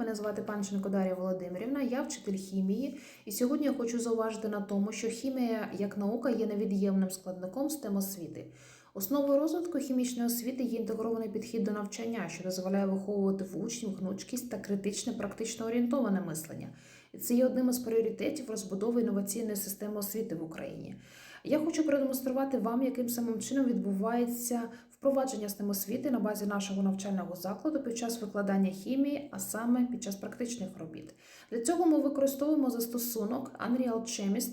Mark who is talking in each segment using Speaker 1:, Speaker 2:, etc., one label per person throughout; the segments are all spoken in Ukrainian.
Speaker 1: Мене звати Панченко Дар'я Володимирівна, я вчитель хімії. І сьогодні я хочу зауважити на тому, що хімія як наука є невід'ємним складником STEM освіти. Основою розвитку хімічної освіти є інтегрований підхід до навчання, що дозволяє виховувати в учнів гнучкість та критичне практично орієнтоване мислення. І це є одним із пріоритетів розбудови інноваційної системи освіти в Україні. Я хочу продемонструвати вам, яким самим чином відбувається впровадження STEM освіти на базі нашого навчального закладу під час викладання хімії, а саме під час практичних робіт. Для цього ми використовуємо застосунок Unreal Chemist.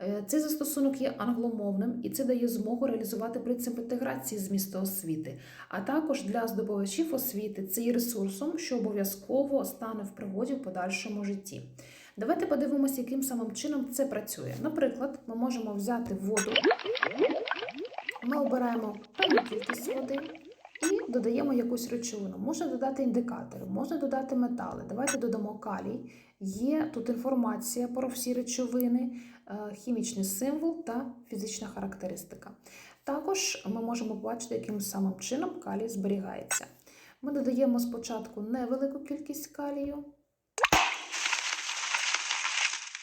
Speaker 1: Е, Цей застосунок є англомовним і це дає змогу реалізувати принцип інтеграції змісту освіти. А також для здобувачів освіти це є ресурсом, що обов'язково стане в пригоді в подальшому житті. Давайте подивимося, яким самим чином це працює. Наприклад, ми можемо взяти воду, ми обираємо певну кількість води і додаємо якусь речовину. Можна додати індикатори, можна додати метали. Давайте додамо калій. Є тут інформація про всі речовини, е, хімічний символ та фізична характеристика. Також ми можемо побачити, яким самим чином калій зберігається. Ми додаємо спочатку невелику кількість калію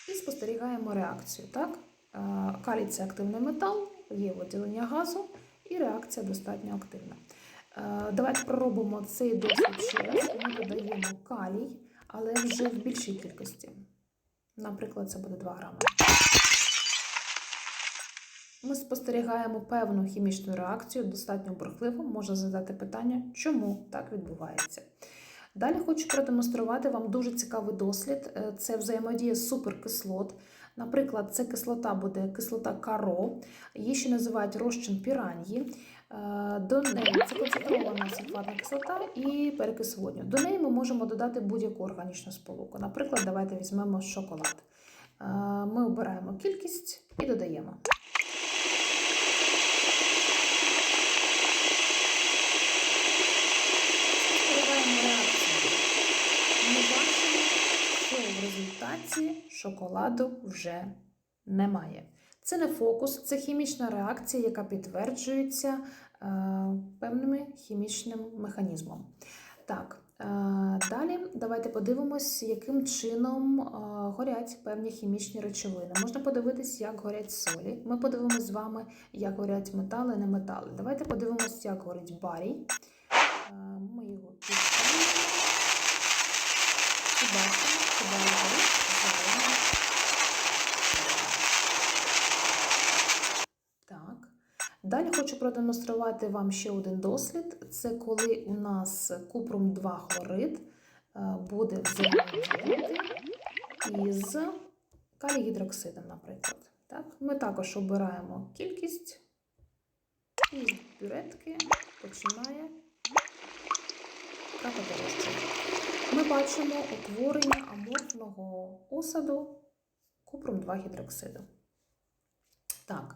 Speaker 1: і спостерігаємо реакцію. Так? Е, Калій це активний метал, є виділення газу, і реакція достатньо активна. Е, Давайте проробимо цей досвід ще раз. Ми додаємо калій, але вже в більшій кількості. Наприклад, це буде 2 грами. Ми спостерігаємо певну хімічну реакцію, достатньо бурхливо. Можна задати питання, чому так відбувається. Далі хочу продемонструвати вам дуже цікавий дослід. Е, Це взаємодія суперкислот. Наприклад, це кислота буде кислота каро, її ще називають розчин піраньї. Е, До неї це концентрована сульфатна кислота і перекис водню. До неї ми можемо додати будь-яку органічну сполуку. Наприклад, давайте візьмемо шоколад. Е, Ми обираємо кількість і додаємо. Спостерігаємо реакцію. Ми бачимо, що в результаті шоколаду вже немає. Це не фокус, це хімічна реакція, яка підтверджується е, певним хімічним механізмом. Так, е, далі давайте подивимось, яким чином е, горять певні хімічні речовини. Можна подивитись, як горять солі. Ми подивимось з вами, як горять метали, не метали. Давайте подивимось, як горить барій. Е, Ми його підставимо. І бачимо, що барій горить зеленим. Так. Далі хочу продемонструвати вам ще один дослід. Це коли у нас купрум 2 хлорид е, буде взаємодіяти із калігідроксидом, наприклад. Так? Ми також обираємо кількість і з бюретки починає капати. Ми бачимо утворення аморфного осаду купрум 2 гідроксиду. Так,